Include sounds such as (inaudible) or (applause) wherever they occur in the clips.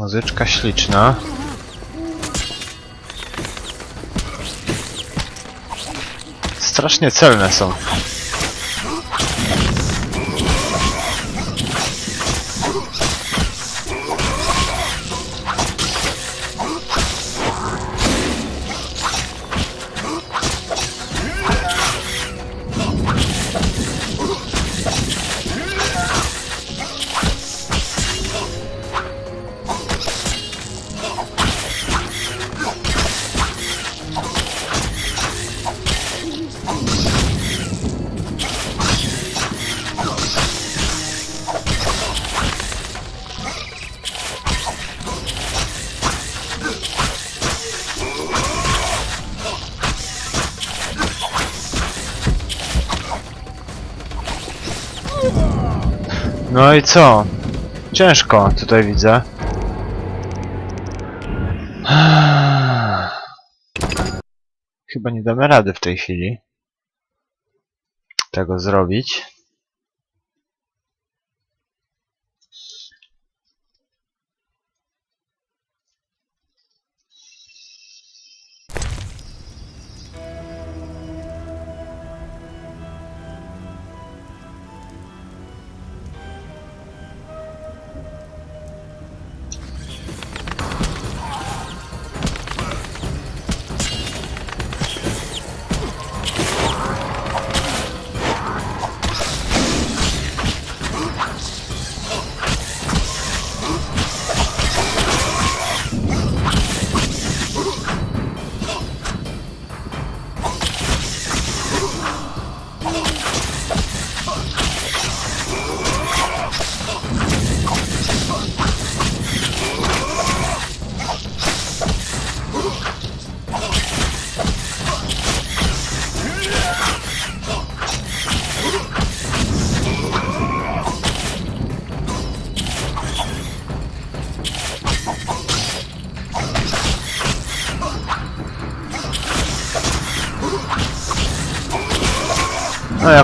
Muzyczka śliczna. Strasznie celne są. No i co? Ciężko tutaj widzę. Chyba nie damy rady w tej chwili tego zrobić.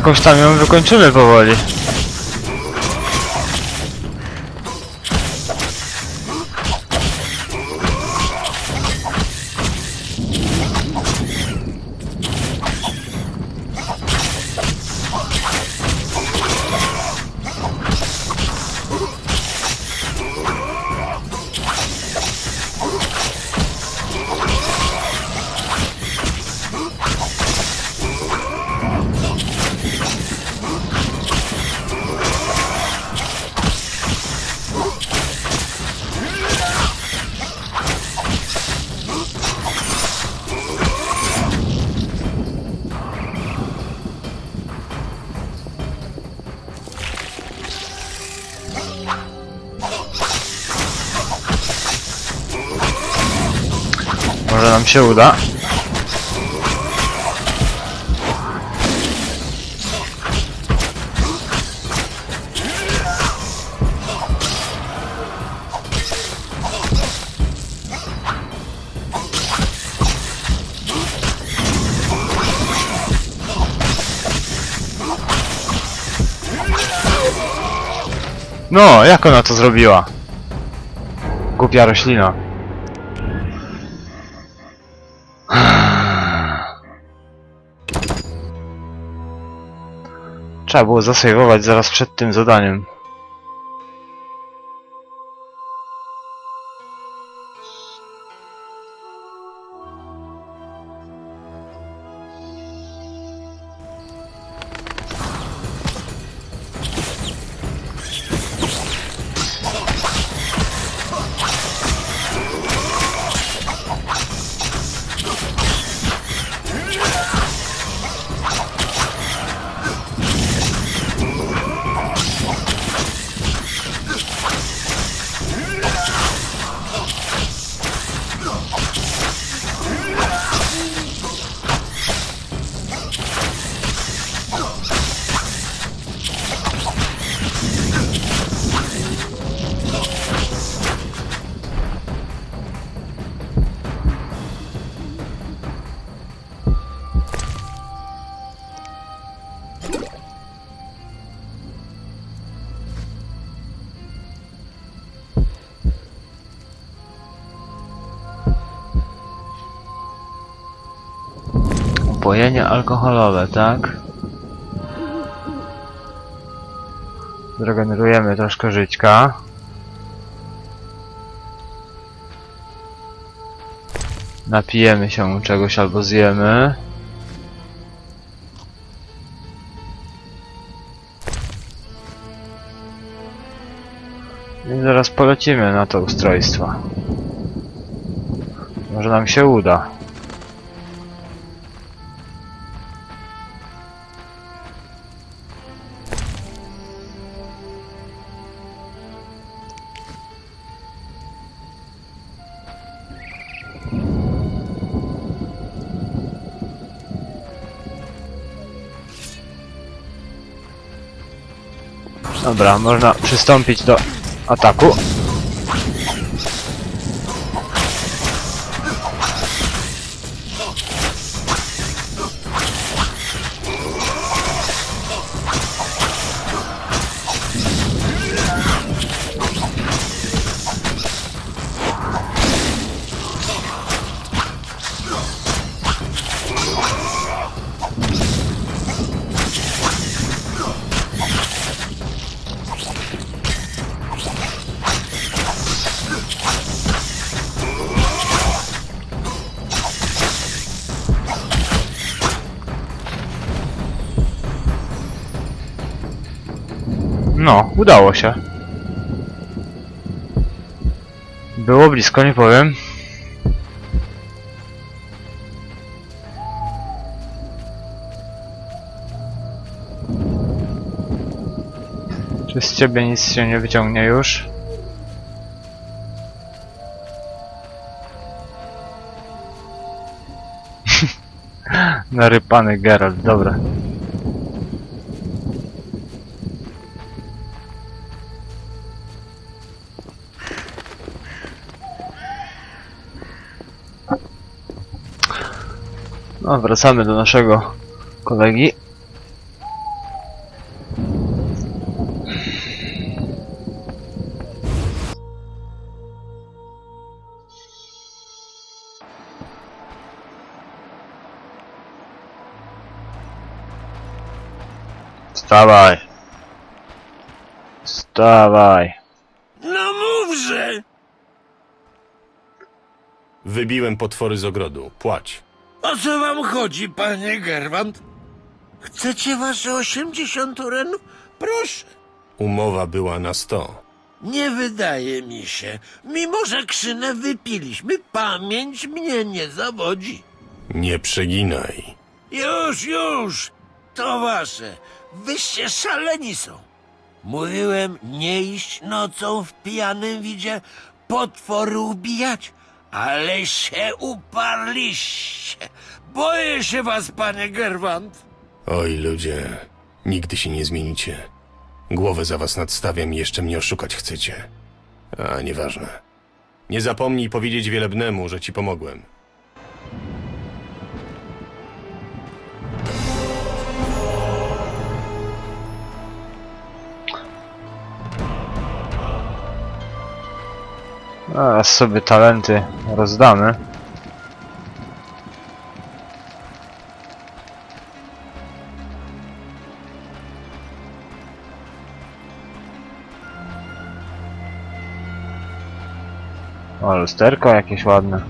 Jakąś tam ją wykończymy powoli. Może nam się uda. No, jak ona to zrobiła? Głupia roślina. Trzeba było zasejwować zaraz przed tym zadaniem. Upojenie alkoholowe, tak? Zregenerujemy troszkę żyćka. Napijemy się czegoś albo zjemy. I zaraz polecimy na to ustrojstwo. Może nam się uda. Dobra, można przystąpić do ataku. No, udało się. Było blisko, nie powiem. Czy z ciebie nic się nie wyciągnie już? (laughs) Narypany Geralt, dobra. Wracamy do naszego kolegi. Wstawaj. Wstawaj. No mówże! Wybiłem potwory z ogrodu. Płać. O co wam chodzi, panie Gerwant? Chcecie wasze 80 renów? Proszę. Umowa była na 100. Nie wydaje mi się. Mimo, że krzynę wypiliśmy, pamięć mnie nie zawodzi. Nie przeginaj. Już, już! To wasze. Wyście szaleni są. Mówiłem nie iść nocą w pijanym widzie potwory ubijać, ale się uparliście. Boję się was, panie Gerwant. Oj, ludzie. Nigdy się nie zmienicie. Głowę za was nadstawiam i jeszcze mnie oszukać chcecie. A, nieważne. Nie zapomnij powiedzieć wielebnemu, że ci pomogłem. Teraz sobie talenty rozdamy. O, lusterko jakieś ładne.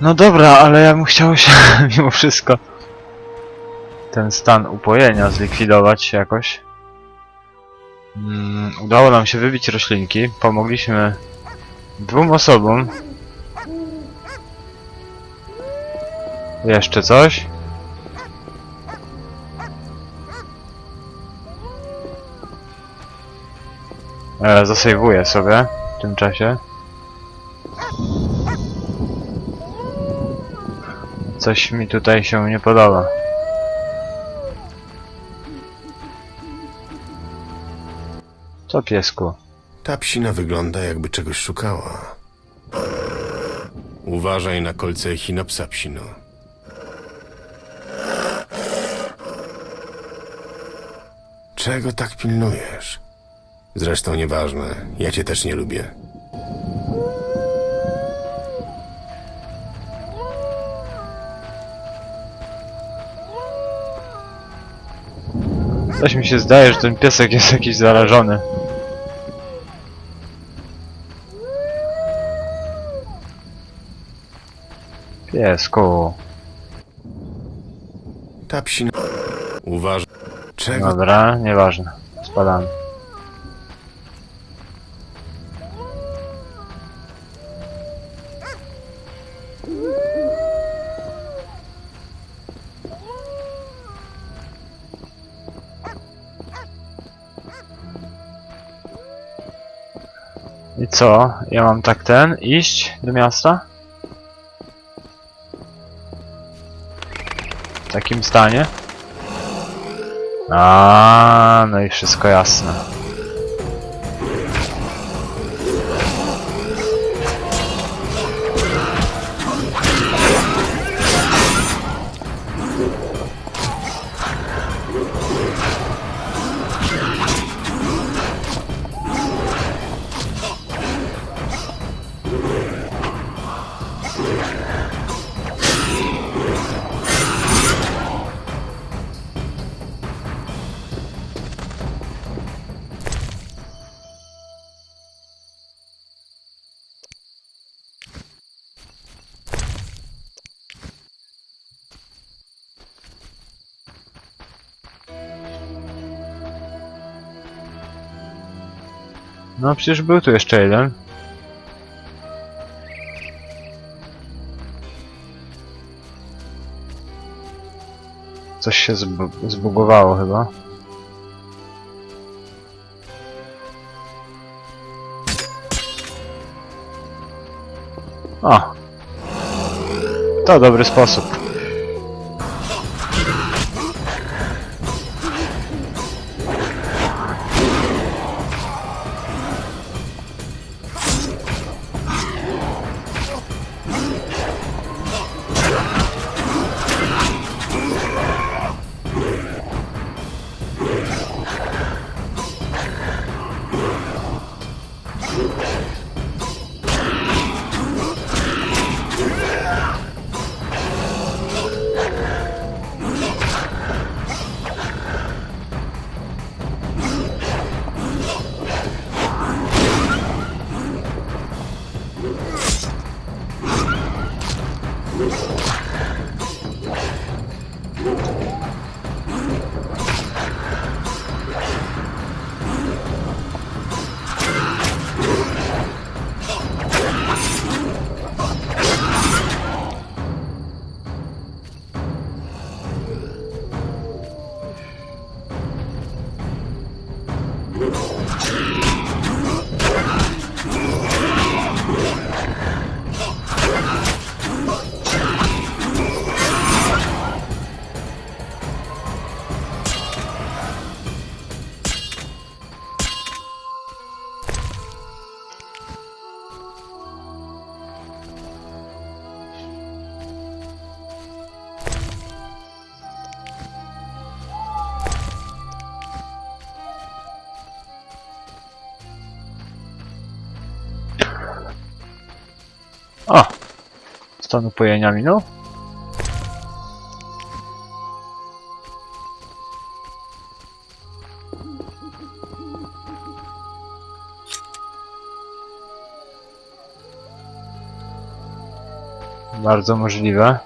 No dobra, ale ja bym chciał się (laughs) mimo wszystko ten stan upojenia zlikwidować jakoś. Mm, udało nam się wybić roślinki. Pomogliśmy dwóm osobom. Jeszcze coś? E, zasejwuję sobie w tym czasie. Coś mi tutaj się nie podoba. Co piesku? Ta psina wygląda, jakby czegoś szukała. Uważaj na kolce echinopsa, psino. Czego tak pilnujesz? Zresztą nieważne, ja cię też nie lubię. Coś mi się zdaje, że ten piesek jest jakiś zarażony. Piesku. Ta psina... Uważ... Czego? Dobra, nieważne. Spadamy. I co? Ja mam tak ten iść do miasta? W takim stanie? A, no i wszystko jasne. No przecież był tu jeszcze jeden. Coś się zbu zbugowało chyba. O! To dobry sposób. O! Stan upojenia minął? Bardzo możliwe.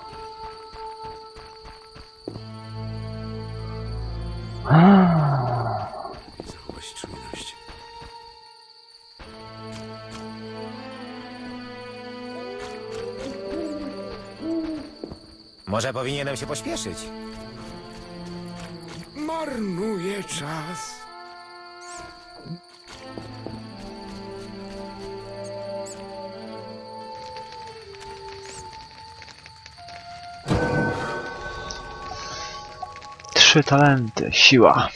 Może powinienem się pośpieszyć. Marnuje czas. Trzy talenty, siła.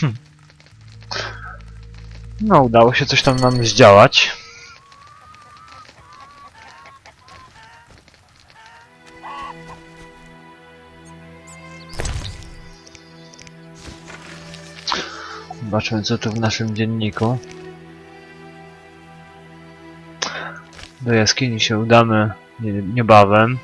Hm. No, udało się coś tam nam zdziałać. Zobaczmy co tu w naszym dzienniku. Do jaskini się udamy nie, niebawem.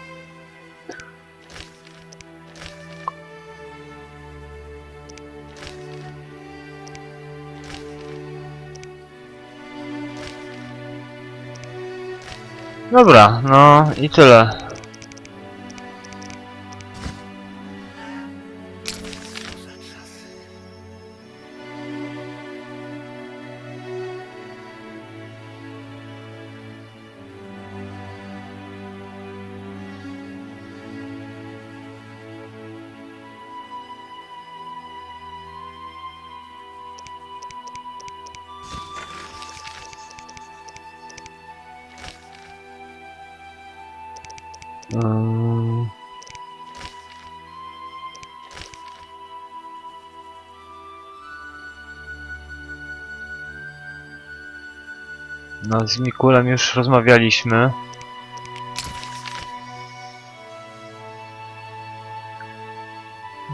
Dobra, no i tyle. No z Mikulem już rozmawialiśmy.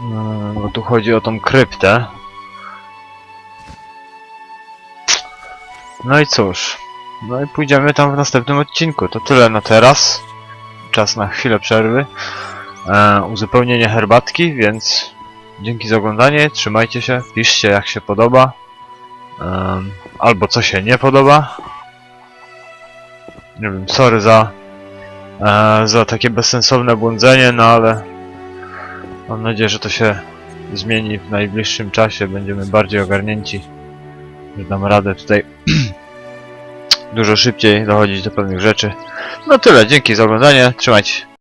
No, bo tu chodzi o tą kryptę. No i cóż. No i pójdziemy tam w następnym odcinku. To tyle na teraz czas na chwilę przerwy. E, uzupełnienie herbatki, więc dzięki za oglądanie, trzymajcie się, piszcie jak się podoba. Em, albo co się nie podoba. Nie wiem, sorry za, e, za takie bezsensowne błądzenie, no ale mam nadzieję, że to się zmieni w najbliższym czasie. Będziemy bardziej ogarnięci, że dam radę tutaj (clears throat) dużo szybciej dochodzić do pewnych rzeczy. No tyle, dzięki za oglądanie, trzymajcie.